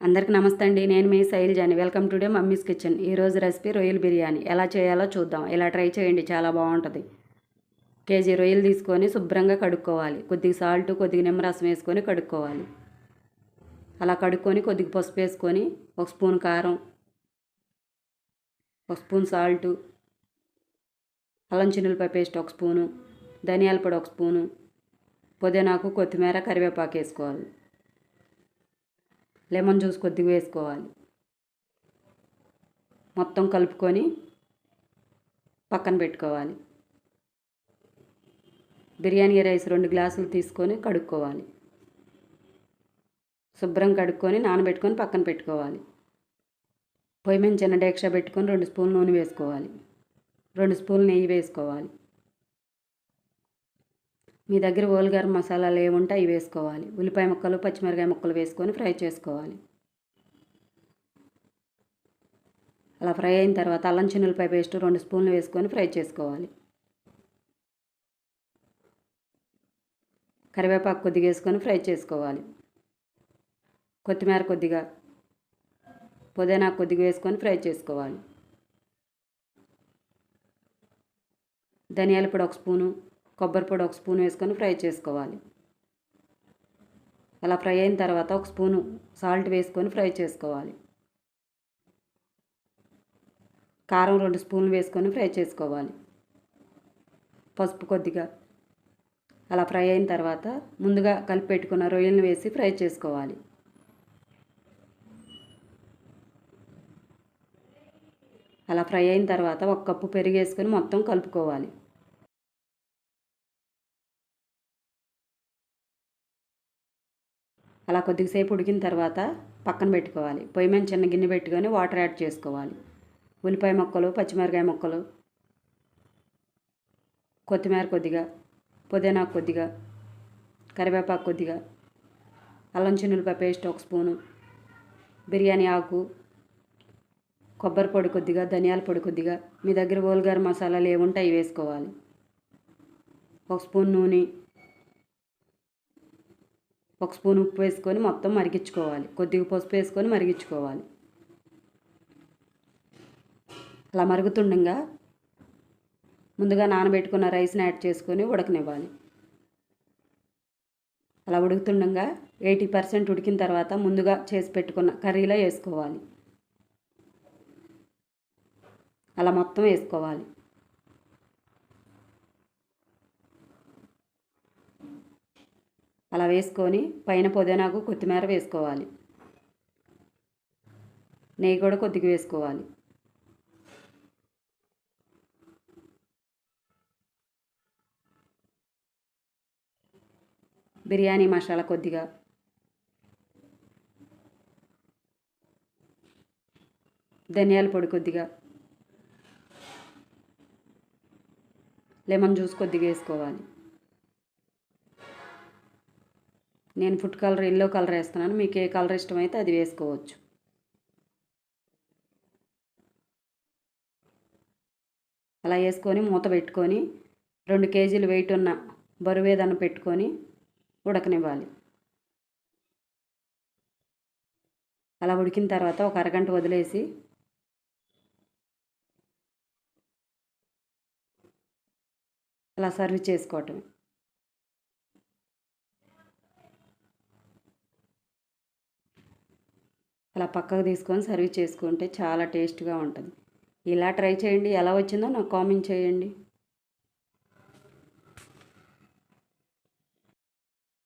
అందరికీ నమస్తే అండి. నేను మీ శైలజాని వెల్కమ్ టుడే మమ్మీస్ కిచెన్. ఈరోజు రెసిపీ రొయ్యల బిర్యానీ. ఎలా చేయాలో చూద్దాం. ఇలా ట్రై చేయండి. చాలా బాగుంటుంది. కేజీ రొయ్యలు తీసుకొని శుభ్రంగా కడుక్కోవాలి. కొద్దిగా సాల్ట్ కొద్దిగా నిమ్మరసం వేసుకొని కడుక్కోవాలి. అలా కడుక్కొని కొద్దిగా పసుపు వేసుకొని ఒక స్పూన్ కారం ఒక స్పూన్ సాల్ట్ అల్లం చిన్నులపై పేస్ట్ ఒక స్పూను ధనియాల పొడి ఒక స్పూను పుదీనాకు కొత్తిమీర కరివేపాకు వేసుకోవాలి. లెమన్ జ్యూస్ కొద్దిగా వేసుకోవాలి. మొత్తం కలుపుకొని పక్కన పెట్టుకోవాలి. బిర్యానీ రైస్ రెండు గ్లాసులు తీసుకొని కడుక్కోవాలి. శుభ్రం కడుక్కొని నానబెట్టుకొని పక్కన పెట్టుకోవాలి. పొయ్యి మీద చిన్న డేక్షా పెట్టుకొని రెండు స్పూన్లు నూనె వేసుకోవాలి. రెండు స్పూన్లు నెయ్యి వేసుకోవాలి. మీ దగ్గర ఓల్గార్ మసాలాలు ఏముంటే అవి వేసుకోవాలి. ఉల్లిపాయ ముక్కలు పచ్చిమిరకాయ ముక్కలు వేసుకొని ఫ్రై చేసుకోవాలి. అలా ఫ్రై అయిన తర్వాత అల్లం చిన్నులపాయ పేస్ట్ రెండు స్పూన్లు వేసుకొని ఫ్రై చేసుకోవాలి. కరివేపాకు కొద్దిగా వేసుకొని ఫ్రై చేసుకోవాలి. కొత్తిమీర కొద్దిగా పుదీనా కొద్దిగా వేసుకొని ఫ్రై చేసుకోవాలి. ధనియాల పొడి ఒక స్పూను కొబ్బరి పొడి ఒక స్పూన్ వేసుకొని ఫ్రై చేసుకోవాలి. అలా ఫ్రై అయిన తర్వాత ఒక స్పూను సాల్ట్ వేసుకొని ఫ్రై చేసుకోవాలి. కారం రెండు స్పూన్లు వేసుకొని ఫ్రై చేసుకోవాలి. పసుపు కొద్దిగా. అలా ఫ్రై అయిన తర్వాత ముందుగా కలిపి పెట్టుకున్న రొయ్యలను వేసి ఫ్రై చేసుకోవాలి. అలా ఫ్రై అయిన తర్వాత ఒక కప్పు పెరుగు వేసుకొని మొత్తం కలుపుకోవాలి. అలా కొద్దిసేపు ఉడికిన తర్వాత పక్కన పెట్టుకోవాలి. పొయ్యి మీద చిన్న గిన్నె పెట్టుకొని వాటర్ యాడ్ చేసుకోవాలి. ఉల్లిపాయ ముక్కలు పచ్చిమిరకాయ ముక్కలు కొత్తిమీర కొద్దిగా పుదీనా కొద్దిగా కరివేపాకు కొద్దిగా అల్లం చిన్నులపాయ పేస్ట్ ఒక స్పూను బిర్యానీ ఆకు కొబ్బరి పొడి కొద్దిగా ధనియాల పొడి కొద్దిగా మీ దగ్గర ఓల్గారు మసాలాలు ఏముంటే అవి వేసుకోవాలి. ఒక స్పూన్ నూనె ఒక స్పూన్ ఉప్పు వేసుకొని మొత్తం మరిగించుకోవాలి. కొద్దిగా పసుపు వేసుకొని మరిగించుకోవాలి. అలా మరుగుతుండగా ముందుగా నానబెట్టుకున్న రైస్ని యాడ్ చేసుకొని ఉడకనివ్వాలి. అలా ఉడుకుతుండగా ఎయిటీ పర్సెంట్ ఉడికిన తర్వాత ముందుగా చేసి పెట్టుకున్న కర్రీలో వేసుకోవాలి. అలా మొత్తం వేసుకోవాలి. అలా వేసుకొని పైన పుదీనాకు కొత్తిమీర వేసుకోవాలి. నెయ్యి కూడా కొద్దిగా వేసుకోవాలి. బిర్యానీ మసాలా కొద్దిగా. ధనియాల పొడి కొద్దిగా. లెమన్ జ్యూస్ కొద్దిగా వేసుకోవాలి. నేను ఫుడ్ కలర్ ఎల్లో కలర్ వేస్తున్నాను. మీకు ఏ కలర్ ఇష్టమైతే అది వేసుకోవచ్చు. అలా వేసుకొని మూత పెట్టుకొని రెండు కేజీలు వెయిట్ ఉన్న బరువు ఏదన్నా పెట్టుకొని ఉడకనివ్వాలి. అలా ఉడికిన తర్వాత ఒక అరగంట వదిలేసి అలా సర్వ్ చేసుకోవటం అలా పక్కకు తీసుకొని సర్వ్ చేసుకుంటే చాలా టేస్ట్గా ఉంటుంది. ఇలా ట్రై చేయండి. ఎలా వచ్చిందో నాకు కామెంట్ చేయండి.